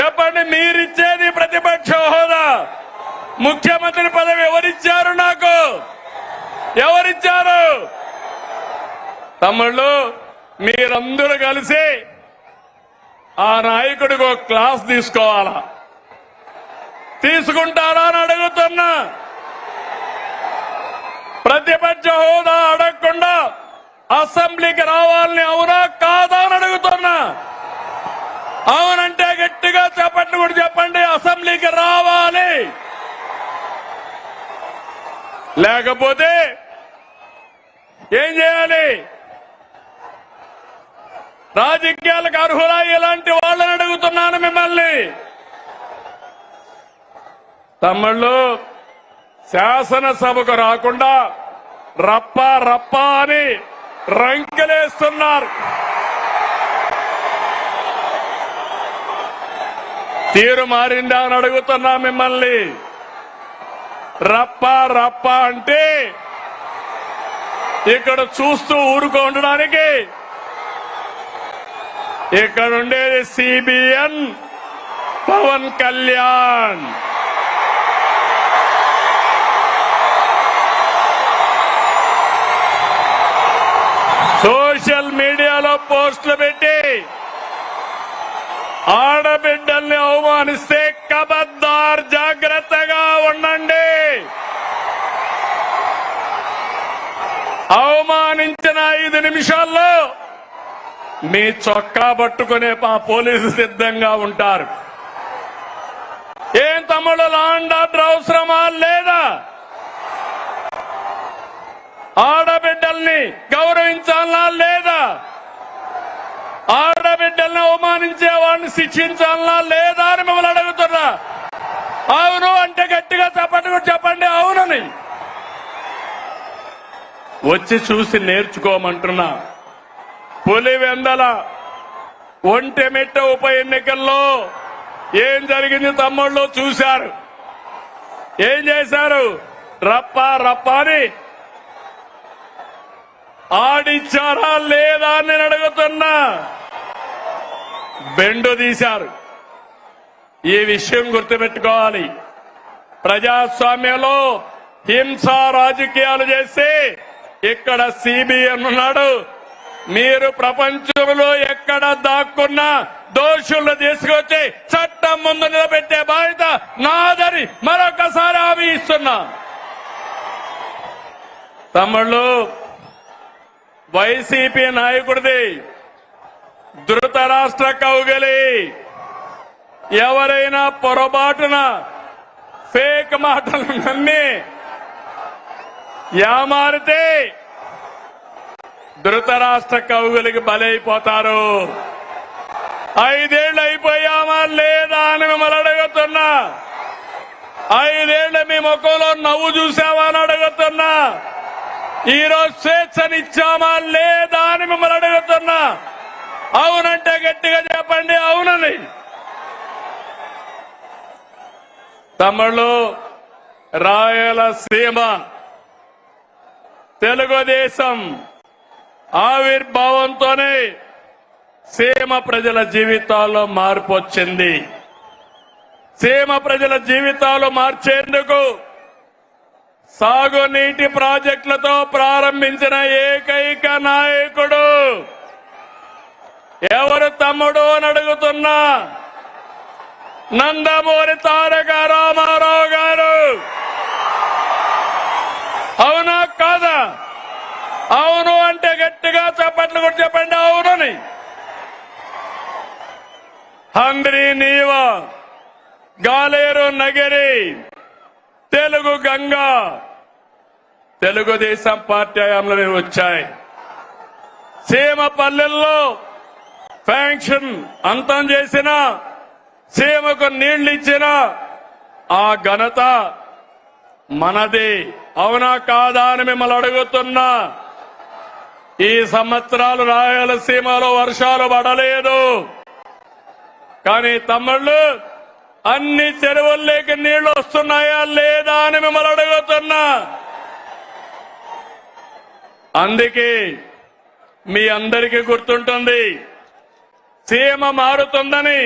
చెప్పండి మీరిచ్చేది ప్రతిపక్ష హోదా. ముఖ్యమంత్రి పదవి ఎవరిచ్చారు నాకు? ఎవరిచ్చారు? తమ్ముళ్ళు మీరందరూ కలిసి ఆ నాయకుడికి ఒక క్లాస్ తీసుకోవాలా? తీసుకుంటారా అని అడుగుతున్నా. ప్రతిపక్ష హోదా అడగకుండా అసెంబ్లీకి రావాలని అవునా కాదా అని అడుగుతున్నా అవునంటే గట్టిగా చెప్పండి కూడా చెప్పండి అసెంబ్లీకి రావాలి. లేకపోతే ఏం చేయాలి? రాజకీయాలకు అర్హులా ఇలాంటి వాళ్ళని అడుగుతున్నాను మిమ్మల్ని. తమ్ముళ్ళు శాసనసభకు రాకుండా రప్ప రప్ప అని రంకెలేస్తున్నారు. తీరు మారిందా అని అడుగుతున్నా మిమ్మల్ని. రప్ప రప్ప అంటే ఇక్కడ చూస్తూ ఊరుకో ఉండడానికి. ఇక్కడ ఉండేది సిబిఎన్ పవన్ కళ్యాణ్. సోషల్ మీడియాలో పోస్టులు పెట్టి ఆడబిడ్డల్ని అవమానిస్తే కబద్దార్ జాగ్రత్తగా ఉండండి. అవమానించిన ఐదు నిమిషాల్లో మీ చొక్కా పట్టుకునే మా పోలీసు సిద్ధంగా ఉంటారు. ఏం తమ్ముడు లాండ్ ఆర్డర్ అవసరమా? లేదా? ఆడబిడ్డల్ని గౌరవించాలా? లేదా? ఆడబిడ్డలను అవమానించే వాడిని శిక్షించాలనా లేదా అని మిమ్మల్ని అడుగుతున్నా. అవును అంటే గట్టిగా చెప్పండి కూడా చెప్పండి అవునని. వచ్చి చూసి నేర్చుకోమంటున్నా. పులివెందల ఒంటెమిట్ట ఉప ఎన్నికల్లో ఏం జరిగింది తమ్ముళ్ళు చూశారు. ఏం చేశారు? రప్ప రప్ప అని ఆడిచ్చారా లేదా అని నేను అడుగుతున్నా. బెండు తీశారు. ఈ విషయం గుర్తుపెట్టుకోవాలి. ప్రజాస్వామ్యంలో హింస రాజకీయాలు చేస్తే ఇక్కడ సిబిఎం ఉన్నాడు. మీరు ప్రపంచంలో ఎక్కడ దాక్కున్నా దోషులు తీసుకొచ్చి చట్టం ముందు నిలబెట్టే బాధ్యత నాదని మరొకసారి హామీ ఇస్తున్నా. తమ్ముళ్ళు వైసీపీ నాయకుడిది ధృతరాష్ట్ర కౌగలి. ఎవరైనా పొరపాటున ఫేక్ మాటలు నమ్మి యామారితే ధృతరాష్ట్ర కౌగులికి బలైపోతారు. ఐదేళ్ళు అయిపోయామా లేదా అని మిమ్మల్ని అడుగుతున్నా. ఐదేళ్ళు మీ ముఖంలో నవ్వు చూసావా అని అడుగుతున్నా. ఈ రోజు స్వేచ్ఛనిచ్చామా లేదా అని మిమ్మల్ని అడుగుతున్నా. అవునంటే గట్టిగా చెప్పండి అవునని. తమ్ముళ్ళు రాయలసీమ తెలుగుదేశం ఆవిర్భావంతోనే సీమ ప్రజల జీవితాల్లో మార్పు వచ్చింది. సీమ ప్రజల జీవితాలు మార్చేందుకు సాగునీటి ప్రాజెక్టులతో ప్రారంభించిన ఏకైక నాయకుడు ఎవరు తమ్ముడు అని అడుగుతున్నా నందమూరి తారక రామారావు గారు. అవునా కాదా? అవును అంటే గట్టిగా చెప్పట్లు కూడా చెప్పండి అవునని. హంద్రి నీవ గాలేరు నగరి. తెలుగు గంగా. తెలుగుదేశం పార్టీ హయాంలో వచ్చాయి. సీమ పల్లెల్లో ఫ్యాంక్షన్ అంతం చేసిన సీమకు నీళ్ళు ఇచ్చిన ఆ ఘనత మనది. అవునా కాదా అని మిమ్మల్ని అడుగుతున్నా. ఈ సంవత్సరాలు రాయలసీమలో వర్షాలు పడలేదు. కానీ తమ్ముళ్ళు అన్ని చెరువుల్లోకి నీళ్ళు వస్తున్నాయా లేదా అని మిమ్మల్ని అడుగుతున్నా. అందుకే మీ అందరికీ గుర్తుంటుంది సీమ మారుతుందని.